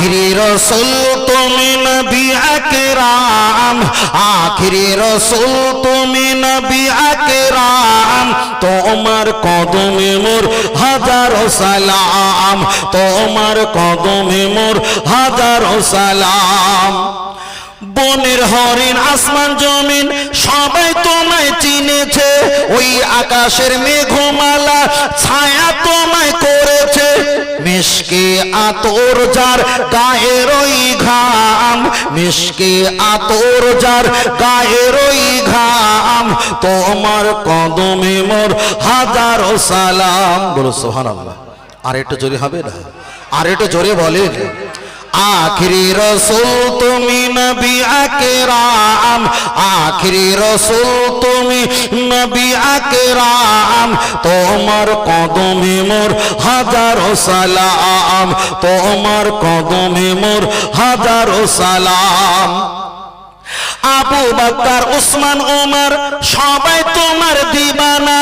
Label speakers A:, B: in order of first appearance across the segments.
A: আখিরি রসুল তুমি নবী আকরাম, আখিরি রসুল তুমি নবী আকরাম, তোমার কদমে মোর হাজারো সালাম, তোমার কদমে মোর হাজারো সালাম। বনের হরিণ, আসমান, জমিন, সবাই তোমায় চিনেছে, ওই আকাশের মেঘমালা ছায়া তোমায় করেছে। মিশকে আতর যার গায়েরই ঘাম মিশকে আতর যার গায়েরই ঘাম, তোমার কদমে মোর হাজারো সালাম। বলো সোহান আর একটু জোরে হবে না? আর একটু জোরে বলেন। আখিরি রসুল তুমি নবী আকরাম। আখিরি রসুল তুমি নবী আকরাম। তোমার কদমে মোর হাজারো সালাম। তোমার কদমে মোর হাজারো সালাম। আবু বাক্কার উসমান ওমর সবাই তোমার দিবানা।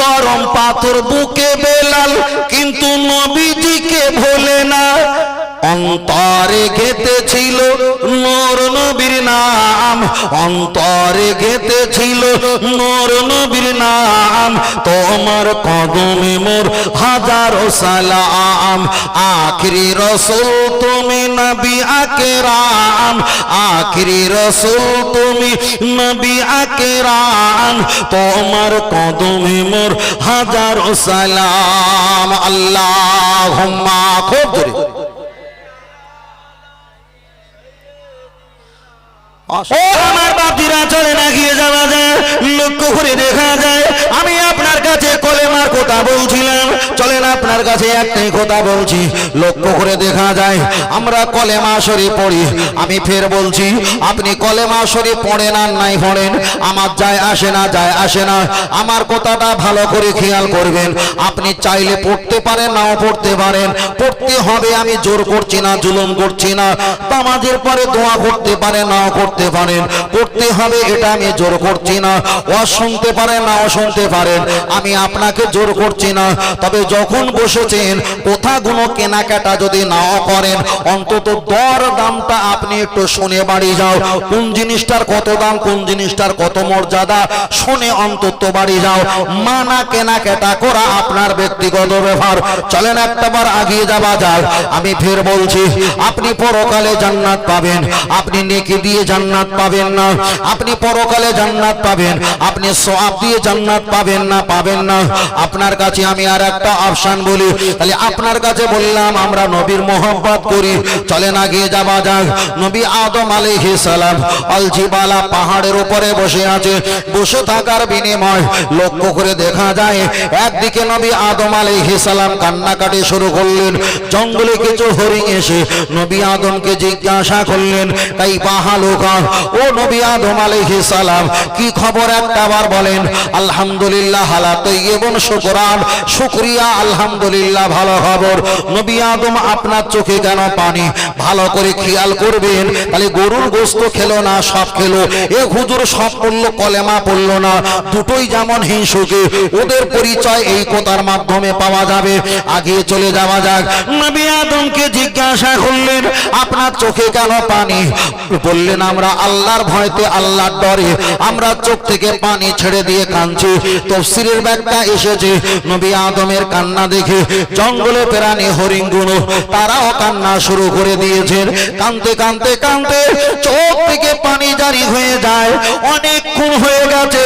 A: গরম পাথর বুকে বেলাল, কিন্তু নবীজিকে ভোলে না। অন্তরে গেতেছিল নূর নবীর নাম, অন্তরে গেতেছিল নূর নবীর নাম। তোমার কদমে মোর হাজারো সালাম, আখরি রসুল তুমি নবী আকরাম, আখরি রসুল তুমি নবী আকরাম। তোমার কদমে মোর হাজারো সালাম আল্লাহ খুব জোরে।
B: আমার বাপিরা চলে না, গিয়ে যাওয়া যায়। লক্ষ্য করে দেখা যায়। আমি আপনার কাছে কলেমার কথা বলছিলাম চলেন আপনার কাছে একটাই কথা বলছি, লক্ষ্য করে দেখা যায়, আমরা কলেমা শরীফ পড়ি। আমি ফের বলছি, আপনি কলেমা শরীফ পড়েন আর নাই পড়েন, আমার যায় আসে না, যায় আসে না। আমার কথাটা ভালো করে খেয়াল করবেন। আপনি চাইলে পড়তে পারেন, নাও পড়তে পারেন। পড়তে হবে, আমি জোর করছি না, জুলুম করছি না। তামাজের পরে দোয়া করতে পারেন, নাও করতে পারেন। পড়তে হবে, এটা আমি জোর করছি না। ও শুনতে পারেন, নাও শুনতে পারেন। আমি আপনাকে জোর করছি না। তবে যখন বসেছেন কোথাগুলো কেনাকাটা যদি নাও করেন, অন্তত দর দামটা আপনি একটু শুনে বাড়ি যাও। কোন জিনিসটার কত দাম, কোন জিনিসটার কত মর্যাদা, শুনে অন্তত বাড়ি যাও। মানা কেনাকাটা করা আপনার ব্যক্তিগত ব্যবহার চলেন একটাবার আগিয়ে যাওয়া যায় আমি ফের বলছি, আপনি পরকালে জান্নাত পাবেন। আপনি নেকি দিয়ে জান্নাত পাবেন না। আপনি পরকালে জান্নাত পাবেন। আপনি সোয়াব দিয়ে জান্নাত পাবেন না পাবেন না। আপনার কাছে আমি আর একটা অপশন বলি, তাহলে আপনার কাছে বললাম, আমরা নবীর মোহাম্মত করি। চলেন আগিয়ে যাওয়া যাক। নবী আদম আলাইহিস সালাম অলজিবালা পাহাড়ের উপরে বসে আছে। বসে থাকার বিনিময় লক্ষ্য করে দেখা যায়, একদিকে নবী আদম আলাইহিস সালাম কান্নাকাটি শুরু করলেন, জঙ্গলে কিছু হরিণ এসে নবী আদমকে জিজ্ঞাসা করলেন তাই পাহালোকা ও নবী আদম আলাইহিস সালাম, কি খবর একটাবার বলেন? আলহামদুলিল্লাহ হালাত এবং শুকরান শুকরিয়া আলহামদুলিল্লাহ, ভালো খবর। নবী আদম আপনার চোখে কেন পানি, ভালো করে খেয়াল করবেন। তাহলে গরুর গোস্ত খেলো না সব খেলো। এ হুজুর সব পড়ল, কলেমা পড়ল না। দুটোই যেমন হিংসুকে ওদের পরিচয় এই কথার মাধ্যমে পাওয়া যাবে। আগে চলে যাওয়া যাক। নবী আদমকে জিজ্ঞাসা করলেন, আপনার চোখে কেন পানি? বললেন, আমরা আল্লাহর ভয়তে আল্লাহর ডরে, আমরা চোখ থেকে পানি ছেড়ে দিয়ে কাঁদছি। তফসিরের ব্যাগটা এসেছে। নবী আদমের কান্না দেখে জঙ্গলে প্রাণী হরিণগুলো তারাও কান্না শুরু করে দিয়েছেন কানতে কানতে কানতে চোখ থেকে পানি জারি হয়ে যায়। অনেকক্ষণ হয়ে গেছে।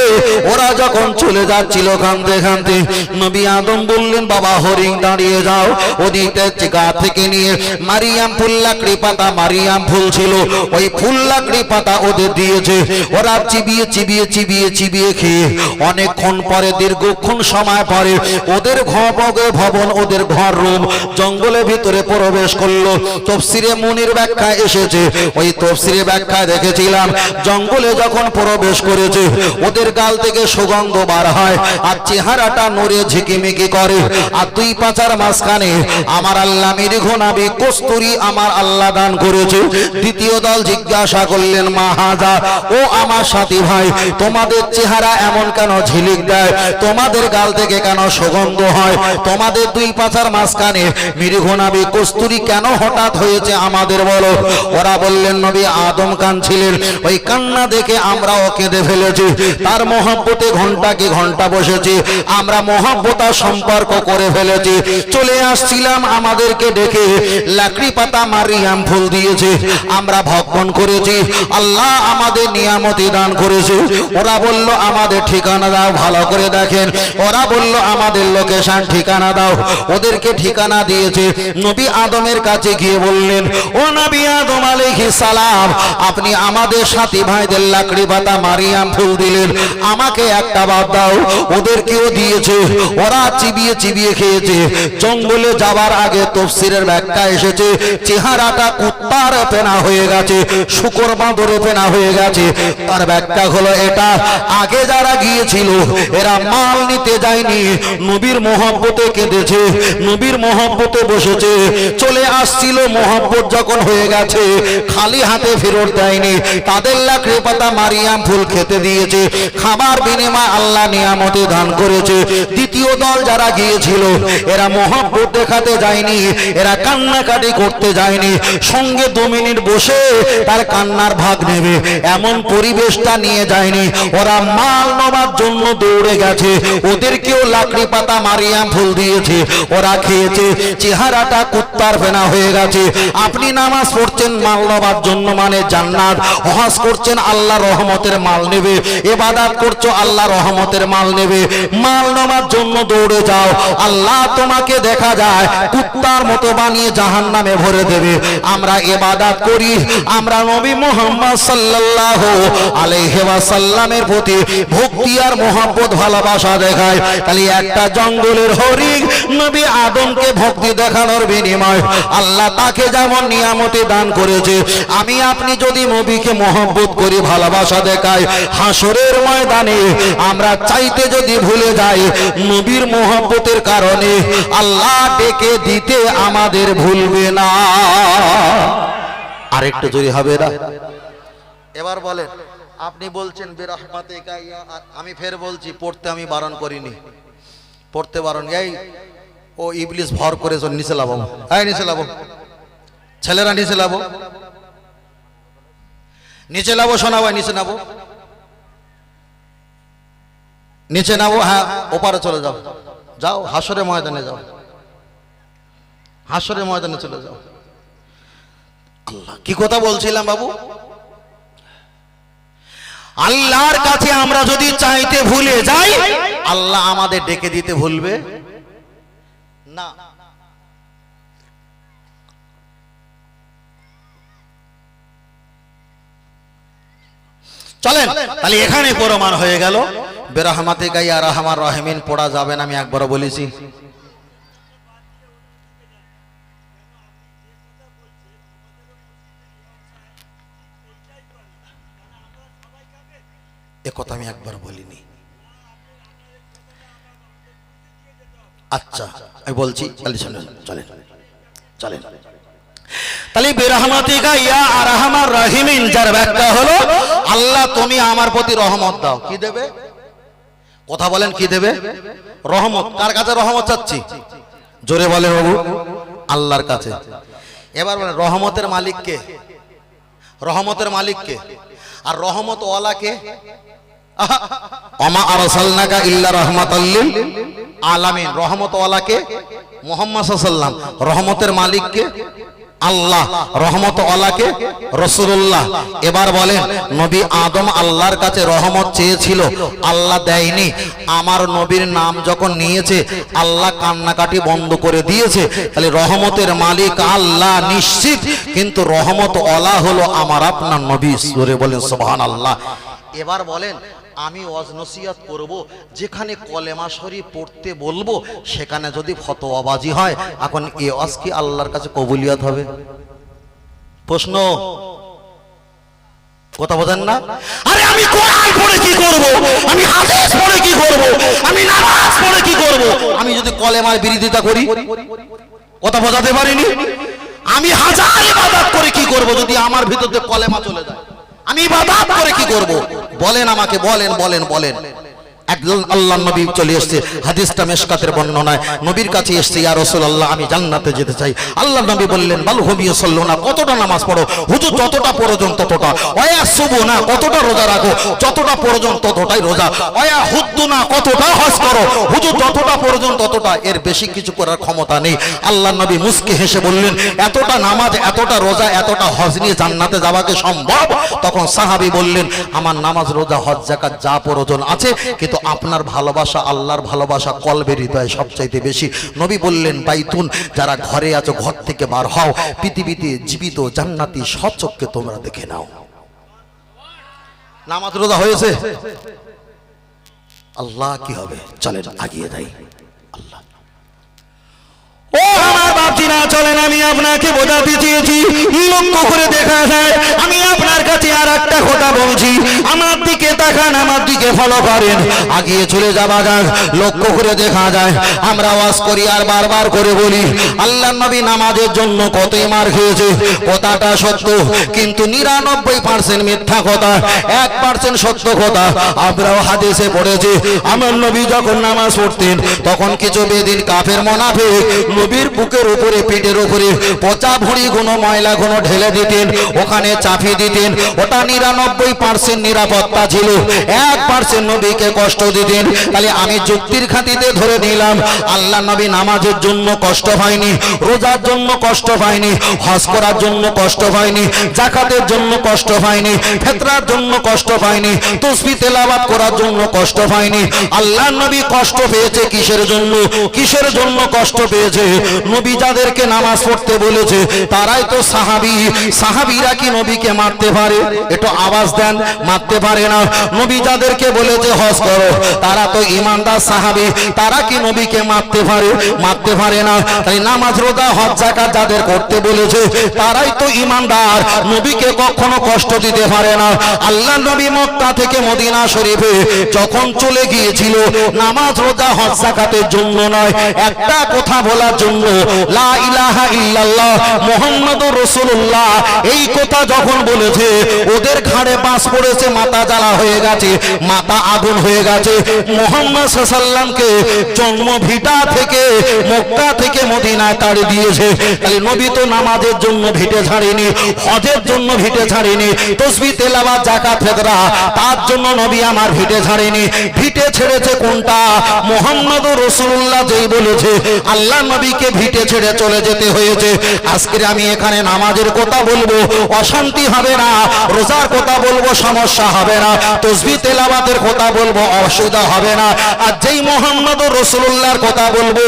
B: ওরা যখন চলে যাচ্ছিল কানতে কানতে নবী আদম বললেন, বাবা, হরিণ, দাঁড়িয়ে যাও। ওদিকটা গা থেকে নিয়ে মারিয়াম ফুল্লাকড়ি পাতা মারিয়াম ফুল ছিল। ওই ফুল্লাকড়ি পাতা ওদের দিয়েছে। ওরা চিবিয়ে চিবিয়ে চিবিয়ে চিবিয়ে খেয়ে অনেকক্ষণ পরে, দীর্ঘক্ষণ সময় পরে ওদের ঘরে ভবন ওদের ঘর রুম। জঙ্গলের ভিতরে প্রবেশ করল। তফসিরে মুনির ব্যাখ্যা এসেছে। ওই তফসিরে ব্যাখ্যায় দেখেছিলাম। জঙ্গলে যখন প্রবেশ করেছে, ওদের গাল থেকে সুগন্ধ বার হয় আর চেহারাটা নড়ে ঝিকিমিকি করে। আর দুই পাঁচার মাঝখানে আমার আল্লাহ মৃঘ নাবি কস্তুরি আমার আল্লাহ দান করেছে। দ্বিতীয় দল জিজ্ঞাসা করলেন মা হাজা ও আমার সাথী ভাই, তোমাদের চেহারা এমন কেন ঝিলিক দেয়? তোমাদের গাল থেকে
A: কেন সুগন্ধ হয়? তোমাদের দুই পাচার মাঝখানে মৃগনাবি কস্তুরি কেন হঠাৎ হয়েছে আমাদের বলো? ওরা বললেন, নবী আদম কান ছিলেন ওই কান্না দেখে আমরাও কেঁদে ফেলেছি। তার মহাব্বতে ঘন্টাকে ঘণ্টা বসেছি, আমরা মহাব্বতার সম্পর্ক করে ফেলেছি। চলে আসছিলাম আমাদেরকে ডেকে, লাকড়ি পাতা মারিয়াম ফুল দিয়েছে। আমরা ভক্ষণ করেছি, আল্লাহ আমাদের নিয়ামতি দান করেছে। ওরা বলল, আমাদের ঠিকানা দাও, ভালো করে দেখেন। ওরা বলল, আমাদের লোকেশন ঠিকানা দাও। ওদেরকে ঠিকানা দিয়েছে। নবী আদমের কাছে গিয়ে বললেন, ও নবী আদম আলাইহিস সালাম, আপনি আমাদের সাথী ভাইদের লাকড়ি পাতা মারিয়াম ফুল দিলেন। আমাকে একটা বাদ দাও। ওদেরকেও দিয়েছে। ওরা চিবিয়ে চিবিয়ে খেয়েছে। জঙ্গলে যাবার আগে তফসিরের ব্যাখ্যা এসেছে। চেহারাটা কুত্তার পেনা হয়ে গেছে। শুকর বাঁদরে পেনা হয়ে গেছে। তার ব্যাখ্যা হলো এটা। আগে যারা গিয়েছিল, এরা মাল নিতে যায়নি। নবীর মহব্বতে কেঁদেছে, নবীর মহব্বতে বসেছে। চলে আসছিল মহব্বত যখন হয়ে গেছে, খালি হাতে ফেরত দেয়নি। তাদের লাকড়ি পাতা মারিয়াম ফুল খেতে দিয়েছে। খাবার বিনিময় আল্লাহ নিয়ামতে দান করেছে। দ্বিতীয় দল যারা গিয়েছিল, এরা মহব্বত দেখাতে যায়নি, এরা কান্নাকাটি করতে যায়নি। সঙ্গে দু মিনিট বসে তার কান্নার ভাগ নেবে। এমন পরিবেশটা নিয়ে যায়নি। ওরা মাল নেবার জন্য দৌড়ে গেছে। ওদেরকেও লাকড়ি পাতা মারিয়াম ফুল দিয়েছে, ওরা খেয়েছে, চেহারাটা কুত্তার ফেনা হয়ে গেছে। আপনি নামাজ পড়ছেন মাল নেবার জন্য মানে জান্নাত হজ করছেন আল্লাহ রহমতের মাল নেবে এবাদাত করছ আল্লাহ রহমতের মাল নেবে। মাল নেবার জন্য দৌড়ে যাও, আল্লাহ তোমাকে দেখা যায়, কুত্তার মতো বানিয়ে জাহান নামে ভরে দেবে। আমরা এবাদাত করি, আমরা নবী মোহাম্মদ সাল্লাল্লাহু আলাইহি ওয়াসাল্লামের প্রতি ভক্তি আর মোহাম্মত ভালোবাসা দেখায় তাহলে একটা জঙ্গলের হরিণ নবী আদমকে ভক্তি দেখানোর বিনিময়। আল্লাহ তাকে যেমন নিয়ামতে দান করেছে, আমি আপনি যদি নবীকে মোহাম্মত করি, ভালোবাসা দেখাই, হাসরের ময়দানে আমরা চাইতে যদি ভুলে যাই, নবীর মোহাম্মতের কারণে আল্লাহ ডেকে দিতে আমাদের ভুলবে না। আরেকটু জোরে হবে না? এবার বলেন, আপনি বলছেন বেরহমাতে আমি ফের বলছি, পড়তে আমি বারণ করিনি। পড়তে বারণ এই, ও ইবলিস ভর করে নিচে লাভ। এই, নিচে লাভ। ছেলেরা নিচে লাভ। নিচে লাভ শোনা ভাই, নিচে নাবো নিচে নাবো হ্যাঁ ওপারে চলে যাও। যাও হাসরে ময়দানে যাও। হাসরে ময়দানে চলে যাও। আল্লাহ, কি কথা বলছিলাম বাবু? আল্লাহর কাছে আমরা যদি চাইতে ভুলে যাই, আল্লাহ আমাদের ডেকে দিতে ভুলবে? না। চলেন, তাহলে এখানে প্রমাণ হয়ে গেল। বেরহমাতে গাইয়া রহমান রহমিন পড়া যাবে না, আমি একবারও বলেছি। কথা আমি একবার বলিনি। আচ্ছা আমি বলছি চলেন চলেন ইয়া হলো, আল্লাহ আমার প্রতি রহমত দাও। কি দেবে? কথা বলেন, কি দেবে? রহমত। কার কাছে রহমত চাচ্ছি? জোরে বাবু, আল্লাহর কাছে। এবার বলেন, রহমতের মালিক কে রহমতের মালিক কে আর রহমত ওয়ালাকে? অমা আরসালনাকা ইল্লা রাহমাতাল্লিল আলামিন। রহমত ওয়ালাকে মুহাম্মদ সাল্লাল্লাম রহমতের মালিককে আল্লাহ। রহমত ওয়ালাকে রসুল্লাহ এবার বলেন, নবী আদম আল্লাহর কাছে রহমত চেয়েছিল, আল্লাহ দেয়নি। আমার নবীর নাম যখন নিয়েছে, আল্লাহ কান্নাকাটি বন্ধ করে দিয়েছে। তাহলে রহমতের মালিক আল্লাহ নিশ্চিত, কিন্তু রহমত ওয়ালা হলো আমার আপনার নবী। সুরে বলেন সুবহান আল্লাহ এবার বলেন আমি ওয়াজ অজনসিয়াত করব, যেখানে কলেমা শরীফ পড়তে বলব, সেখানে যদি ফতোয়াবাজি হয়, এখন এ ওয়াজ কি আল্লাহর কাছে কবুলিয়াত হবে? প্রশ্ন। কথা বোঝেন না? আরে আমি কোরআন পড়ে কি করব? আমি হাদিস পড়ে কি করব? আমি নামাজ পড়ে কি করব? আমি যদি কলেমার বিরোধিতা করি, কথা বোঝাতে পারিনি? আমি হাজার ইবাদত করে কি করব যদি আমার ভিতর কলেমা চলে যায়? আমি বাবা করে কি করব? বলেন আমাকে বলেন বলেন বলেন। একজন আল্লাহ নবী চলে এসেছে। হাদিসটা মেশকাতের বর্ণনায়। নবীর কাছে এসেছে, ইয়া রাসূলুল্লাহ, আমি জান্নাতে যেতে চাই। আল্লাহ নবী বললেন, বাল হুমিয়ে সল্লো না কতটা নামাজ পড়ো? হুজুর, যতটা প্রয়োজন ততটা। অয়া শুভু না কতটা রোজা রাখো? যতটা প্রয়োজন ততটাই রোজা। অয়া হুদ্দু না কতটা হজ করো? হুজুর, যতটা প্রয়োজন ততটা। এর বেশি কিছু করার ক্ষমতা নেই। আল্লাহ নবী মুস্কি হেসে বললেন, এতটা নামাজ, এতটা রোজা, এতটা হজ নিয়ে জান্নাতে যাওয়াকে সম্ভব? তখন সাহাবী বললেন, আমার নামাজ, রোজা, হজ জাকাত যা প্রয়োজন আছে, কিন্তু আপনার ভালোবাসা, আল্লাহর ভালোবাসা কলবের হৃদয় সবচাইতে বেশি। নবী বললেন, বাইতুন, যারা ঘরে আছো, ঘর থেকে বার হও। পৃথিবীতে জীবিত, জান্নাতি সচক্ষে তোমরা দেখে নাও। নামাজ রোজা হয়েছে? আল্লাহ কি হবে? চলেন আগিয়ে যাই আল্লাহ
B: ও আমার বাপজিরা চলেন আমি আপনাকে বোঝাতে চেয়েছি। লক্ষ্য করে দেখা যায়, আমি আপনার কাছে আর একটা কথা বলছি। আমার দিকে তাকান, আমার দিকে ফলো করেন।
A: আগিয়ে চলে যাবা যাক, লক্ষ্য করে দেখা যায়। আমরা ওয়াজ করি আর বারবার করে বলি, আল্লাহ নবী নামাজের জন্য কতই মার খেয়েছে, কথাটা সত্য, কিন্তু নিরানব্বই পার্সেন্ট মিথ্যা কথা, এক পার্সেন্ট সত্য কথা। আমরাও হাদিসে পড়েছি, আমার নবী যখন নামাজ পড়তেন, তখন কিছু বেদিন কাফের মোনাফে নবীর বুকের উপরে, পেটের উপরে পচা ভুড়ি কোনো ময়লা কোনো ঢেলে দিতেন, ওখানে চাপি দিতেন। ওটা নিরানব্বই পার্সেন্ট নিরাপত্তা ছিল। এক পার্সেন্ট নবীকে কষ্ট দিতেন। তাহলে আমি যুক্তির খাতিতে ধরে নিলাম, আল্লাহ নবী নামাজের জন্য কষ্ট পায়নি, রোজার জন্য কষ্ট পায়নি, হজ করার জন্য কষ্ট পায়নি জাকাতের জন্য কষ্ট পায়নি, ফেতরার জন্য কষ্ট পায়নি, তসবি তেলাবাত করার জন্য কষ্ট পায়নি। আল্লাহ নবী কষ্ট পেয়েছে কিসের জন্য? কিসের জন্য কষ্ট পেয়েছে? নবী যাদেরকে নামাজ পড়তে বলেছে, তারাই তো সাহাবি। সাহাবিরা কি নবীকে মারতে পারে? একটু আওয়াজ দেন, মারতে পারে না। নবী যাদেরকে বলেছে, হজ করো। তারা তো ইমানদার সাহাবি, তারা কি নবীকে মারতে পারে? মারতে পারে না। তাই নামাজ রোজা, হজ জাকাত যাদের করতে বলেছে, তারাই তো ইমানদার। নবীকে কখনো কষ্ট দিতে পারে না। আল্লাহ নবী মক্কা থেকে মদিনা শরীফে যখন চলে গিয়েছিল, নামাজ রোজা, হজ জাকাতের জন্য নয়, একটা কথা বলার জন্য, লা ইলাহা ইল্লাল্লাহ মুহাম্মাদুর রাসূলুল্লাহ, এই কথা যখন বলেছে, ওদের ঘাড়ে পড়েছে, মাথা জ্বালা হয়ে গেছে, মাথা আগুন হয়ে গেছে। মোহাম্মদ থেকে মক্কা থেকে মদিনায় দিয়েছে। তাহলে নবী তো নামাজের জন্য ভিটে ছাড়েনি, হজের জন্য ভিটে ছাড়েনি, তসবি ফেদরা তার জন্য নবী আমার ভিটে ছাড়েনি। ভিটে ছেড়েছে কোনটা? মোহাম্মদ রসুল্লাহ যেই বলেছে, আল্লাহ নবীকে ভিটে ছেড়ে চলে যেতে হয়েছে। আজকে আমি এখানে নামাজের কথা বলব, অশান্তি হবে না, রোজার কথা বলব, সমস্যা হবে না, তসবি তেলাবাতের কথা বলব, অসুবিধা হবে না। আর যেই মোহাম্মদ রসুল্লাহর কথা বলব,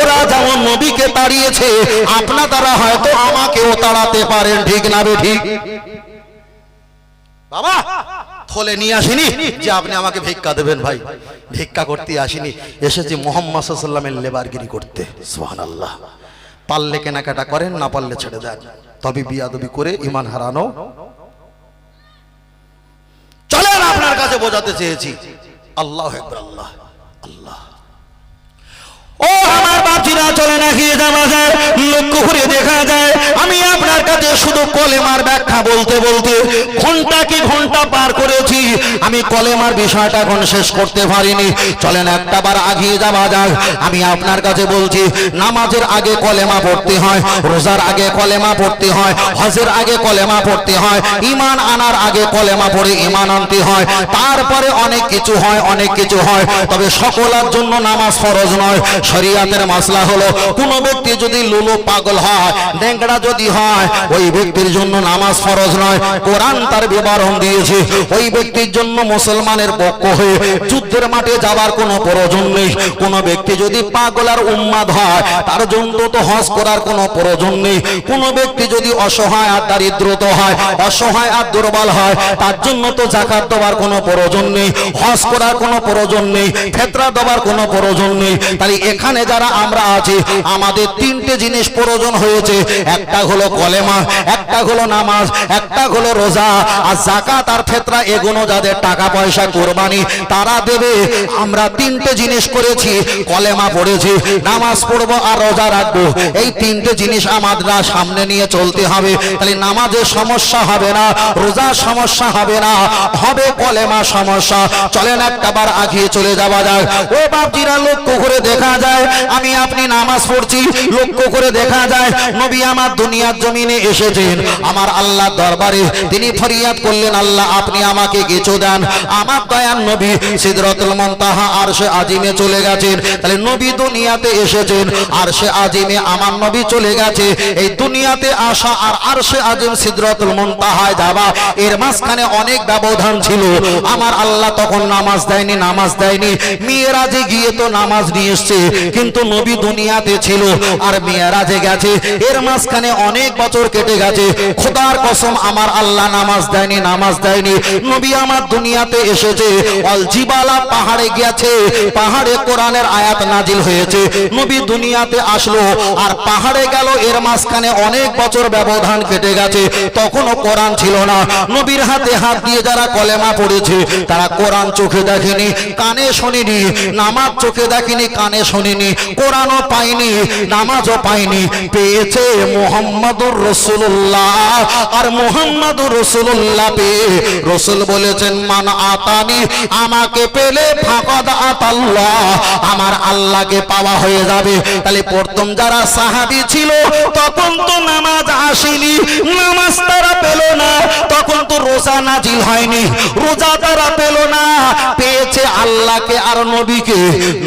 A: ওরা যেমন নবীকে তাড়িয়েছে, আপনা তারা হয়তো আমাকেও তাড়াতে পারেন, ঠিক না বে ঠিক? বাবা, থলে নিয়ে আসিনি যে আপনি আমাকে ভিক্ষা দেবেন ভাই। ভিক্ষা করতে আসিনি, এসেছি মোহাম্মদ সাল্লামের লেবারগিরি করতে। সোহান আল্লাহ পারলে কেনাকাটা করেন, না পারলে ছেড়ে দেন। তবে বিয়াদবি করে ইমান হারানো। চলেন, আপনার কাছে বোঝাতে চেয়েছি। আল্লাহ আল্লাহ আল্লাহ।
B: ও আমার বাপজিরা চলে না গিয়ে লক্ষ্য করে দেখা যায়? আমি আপনার কাছে শুধু কলেমার ব্যাখ্যা বলতে বলতে ঘণ্টা কি ঘণ্টা পার করেছি।
A: আমি কলেমার বিষয়টা এখন শেষ করতে পারিনি। চলেন একটা বার আগিয়ে যাওয়া যাক। আমি আপনার কাছে বলছি, নামাজের আগে কলেমা পড়তে হয়, রোজার আগে কলেমা পড়তে হয়, হজের আগে কলেমা পড়তে হয় ইমান আনার আগে কলেমা পড়ে ইমান আনতে হয়। তারপরে অনেক কিছু হয়, অনেক কিছু হয়। তবে সকলের জন্য নামাজ ফরজ নয়। শরিয়াতের মাসলা হলো, কোন ব্যক্তি যদি লুলো পাগল হয় ডেংরা যদি হয়, ওই ব্যক্তির জন্য নামাজ ফরজ নয়, কোরআন তার বিবরণ দিয়েছে। ওই ব্যক্তির জন্য মুসলমানের পক্ষ হয়ে যুদ্ধের মাঠে যাবার কোনো প্রয়োজন নেই। কোন ব্যক্তি যদি পাগল আর উন্মাদ হয়, তার জন্য তো হজ করার কোনো প্রয়োজন নেই। কোন ব্যক্তি যদি অসহায় আর দারিদ্রত হয়, অসহায় আর দুর্বল হয়, তার জন্য তো জাকাত দেওয়ার কোনো প্রয়োজন নেই, হজ করার কোনো প্রয়োজন নেই ফেতরা দেওয়ার কোনো প্রয়োজন নেই। তাই এখানে যারা আমরা আছি। আমাদের তিনটে জিনিস প্রয়োজন হয়েছে। একটা হলো কলেমা, একটা হলো নামাজ, একটা হলো রোজা। আর জাকাত আর ফেতরা, এগুলো যাদের টাকা পয়সা, কোরবানি, তারা দেবে। আমরা তিনটে জিনিস করেছি, কলেমা পড়েছি, নামাজ পড়ব আর রোজা রাখব। এই তিনটে জিনিস আমাদের সামনে নিয়ে চলতে হবে। তাহলে নামাজের সমস্যা হবে না, রোজার সমস্যা হবে না, হবে কলেমা সমস্যা। চলেন একটা বার আগিয়ে চলে যাওয়া যায় ও বাপজিরা, লক্ষ্য করে দেখা যায়, আমি আপনি নামাজ পড়ছি, লক্ষ্য করে দেখা যায় নবী আমার দুনিয়ার জমিনে এসেছেন। আমার আল্লাহ দরবারে তিনি ফরিয়াদ করলেন, আল্লাহ আপনি আমাকে কিছু দেন। আমার দয়ান নবী সিদরতুল মুনতাহা আর সে আজিমে চলে গেছেন। তাহলে নবী দুনিয়াতে এসেছেন আর সে আজিমে আমার নবী চলে গেছে। এই দুনিয়াতে আসা আর আর সে আজিম সিদরতুল মুনতাহায় যাওয়া, এর মাঝখানে অনেক ব্যবধান ছিল। আমার আল্লাহ তখন নামাজ দেয়নি নামাজ দেয়নি। মেয়েরাজে গিয়ে তো নামাজ নিয়ে এসছে, কিন্তু নবী দুনিয়াতে ছিল, আর মেয়েরাজে গেছে। এর মাঝখানে অনেক বছর কেটে গেছে। খোদার কসম, আমার আল্লাহ নামাজ দেয়নি নামাজ দেয়নি। নবী আমার দুনিয়াতে এসেছে। অল জিবালা পাহাড়ে গেছে পাহাড়ে কোরআনের আয়াত নাজিল হয়েছে। নবী দুনিয়াতে আসলো, আর পাহাড়ে গেল। এর মাঝখানে অনেক বছর ব্যবধান কেটে গেছে। তখনও কোরআন ছিল না। নবীর হাতে হাত দিয়ে যারা কলেমা পড়েছে, তারা কোরআন চোখে দেখেনি, কানে শুনিনি, নামাজ চোখে দেখেনি, কানে শোনেনি। কোরআনও পায়নি নামাজও পায়নি পেয়েছে মোহাম্মদুর রসুল্লাহ আর মোহাম্মদুর রসুল্লাহ পেয়ে রসুল বলেছেন, মান আতানি, আমাকে পেলে ফাঁকদ আতাল্লাহ, আমার আল্লাহকে পাওয়া হয়ে যাবে। তাহলে প্রথম যারা সাহাবি ছিল, তখন তো নামাজ আসেনি, নামাজ তারা পেল না, তখন তো রোজা নাজিল হয়নি, রোজা তারা পেল না। পেয়েছে আল্লাহকে আর নবীকে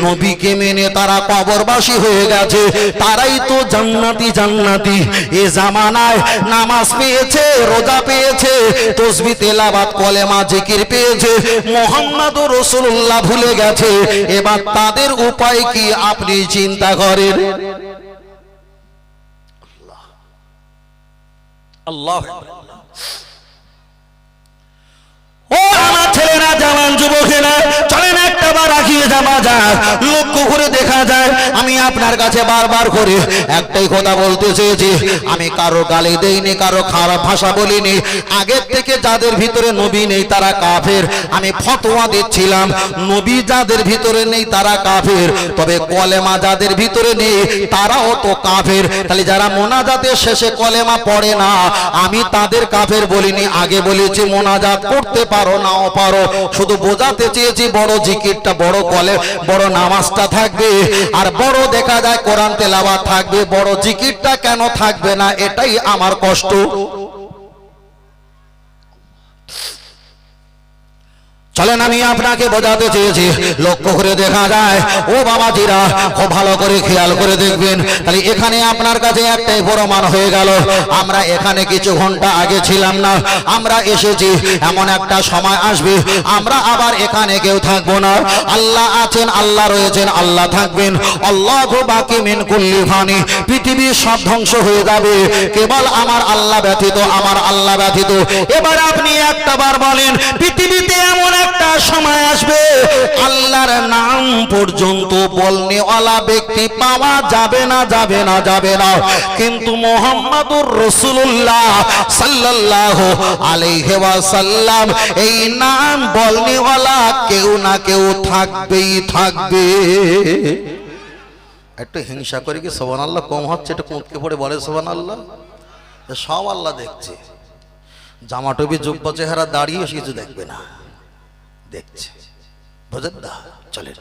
A: নবীকে মেনে তারা কবরবাসী হয়ে গেছে। তারাই তো জান্নাতি জান্নাতি। এ জামানায় নামাজ পেয়েছে, রোজা পেয়েছে, তসবি তেলাবাত কলেমা, জিকির পেয়েছে। মোহাম্মদ রসুল্লাহ ভুলে গেছে। এবার তাদের উপায় কি আপনি চিন্তা করেন?
B: ও আমার ছেলেরা জওয়ান যুবকেরা চলেন একটা বার আগিয়ে যাওয়া যাক লক্ষ্য করে দেখা যায়,
A: আমি আপনার কাছে বারবার করে একটাই কথা বলতে চেয়েছি, আমি কারও গালি দেইনি, কারও খারাপ ভাষা বলিনি। আগের থেকে যাদের ভিতরে নবী নেই, তারা কাফের। আমি ফতোয়া দিচ্ছিলাম, নবী যাদের ভিতরে নেই, তারা কাফের। তবে কলেমা যাদের ভিতরে নেই, তারাও তো কাফের। তাহলে যারা মোনাজাতের শেষে কলেমা পড়ে না, আমি তাদের কাফের বলিনি, আগে বলেছি মোনাজাত করতে পারো, নাও পারো। শুধু বোঝাতে চেয়েছি, বড় জিকিরটা বড় কলে, বড় নামাজটা থাকবে, আর বড় দেখা যায় কোরআন তেলাওয়াত থাকবে, বড় জিকিরটা কেন থাকবে না, এটাই আমার কষ্ট। চলেন আমি আপনাকে বোঝাতে চেয়েছি। লক্ষ্য করে দেখা যায়, ও বাবা বাবাজিরা, খুব ভালো করে খেয়াল করে দেখবেন। তাহলে এখানে আপনার কাছে একটাই প্রমাণ হয়ে গেল। আমরা এখানে কিছু ঘণ্টা আগে ছিলাম না। আমরা এসেছি, এমন একটা সময় আসবে। আমরা আবার এখানে কেউ থাকব না। আল্লাহ আছেন, আল্লাহ রয়েছেন, আল্লাহ থাকবেন। আল্লাহ বাকি মিন কুল্লি পৃথিবীর সব ধ্বংস হয়ে যাবে। কেবল আমার আল্লাহ ব্যতীত, আমার আল্লাহ ব্যতীত। এবার আপনি একটা বার বলেন, পৃথিবীতে এমন একটা সময় আসবে, আল্লাহর নাম পর্যন্ত বলনেওয়ালা ব্যক্তি পাওয়া যাবে না যাবে না যাবে না। কিন্তু মোহাম্মদুর রসুল্লাহ সাল্লাল্লাহ আলাইহি ওয়াসাল্লাম এই নাম বলনেওয়ালা কেউ না কেউ থাকবেই থাকবে। একটু হিংসা করে কি সোবান আল্লাহ কম হচ্ছে? একটু কুঁতকে পড়ে বলে সোবান আল্লাহ সব আল্লাহ দেখছে। জামা টুপি চেহারা দাঁড়িয়ে কিছু দেখবে না। দেখছে। বোঝেন না? চলে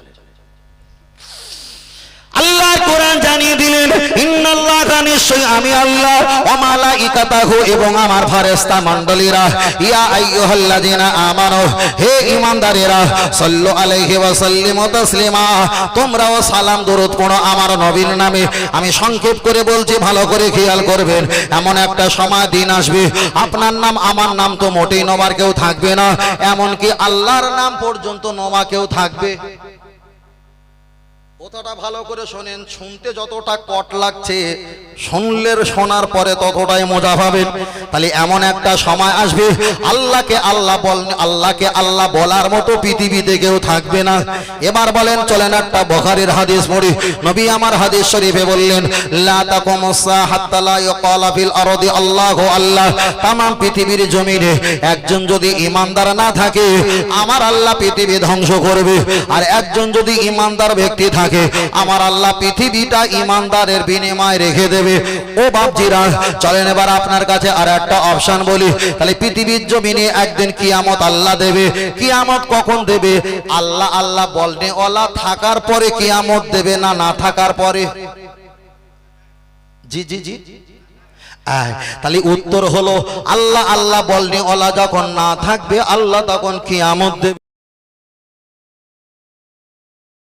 B: আল্লাহ কোরআন জানিয়ে দিলেন, ইন্নাল্লাহ নিশ্চয় আমি আল্লাহ
A: অমালাইকাতাহু এবং আমার ফেরেশতা মণ্ডলীরা। ইয়া আইয়ুহাল্লাযিনা আমানু, হে ঈমানদারেরা, সাল্লু আলাইহি ওয়া সাল্লিমু তাসলিমা, তোমরাও সালাম, দরুদ, পড়ো আমার নবীর নামে। আমি সংক্ষেপ করে বলছি, ভালো করে খেয়াল করবেন। এমন একটা সময়, দিন আসবে। আপনার নাম, আমার নাম তো মোটেই নবার কেউ থাকবে না। এমন কি আল্লাহর নাম পর্যন্ত নবা কেউ থাকবে। কথাটা ভালো করে শোনেন, শুনতে যতটা কট লাগছে, শুনলের শোনার পরে ততটাই মজা পাবেন। তাহলে এমন একটা সময় আসবে, আল্লাহকে আল্লাহ বল, আল্লাহকে আল্লাহ বলার মতো পৃথিবীতে কেউ থাকবে না। এবার বলেন, চলেন একটা বখারির হাদিস পড়ি। নবী আমার হাদিস শরীফে বললেন আল্লাহু আল্লাহ। তামাম পৃথিবীর জমিনে একজন যদি ইমানদার না থাকে, আমার আল্লাহ পৃথিবী ধ্বংস করবে। আর একজন যদি ইমানদার ব্যক্তি থাকে আমার আল্লাহ পৃথিবীটা ইমানদারের বিনিময় রেখে দেবে। ও বাপজিরা, চলেন এবার আপনার কাছে আর একটা অপশন বলি। তাহলে পৃথিবীর জমিনে একদিন কিয়ামত আল্লাহ দেবে। কিয়ামত কখন দেবে? আল্লাহ আল্লাহ বলনে ওলা থাকার পরে কিয়ামত দেবে না না থাকার পরে? জি জি জি। তাহলে উত্তর হলো, আল্লাহ আল্লাহ বলনি ওলা যখন না থাকবে, আল্লাহ তখন কিয়ামত দেবে।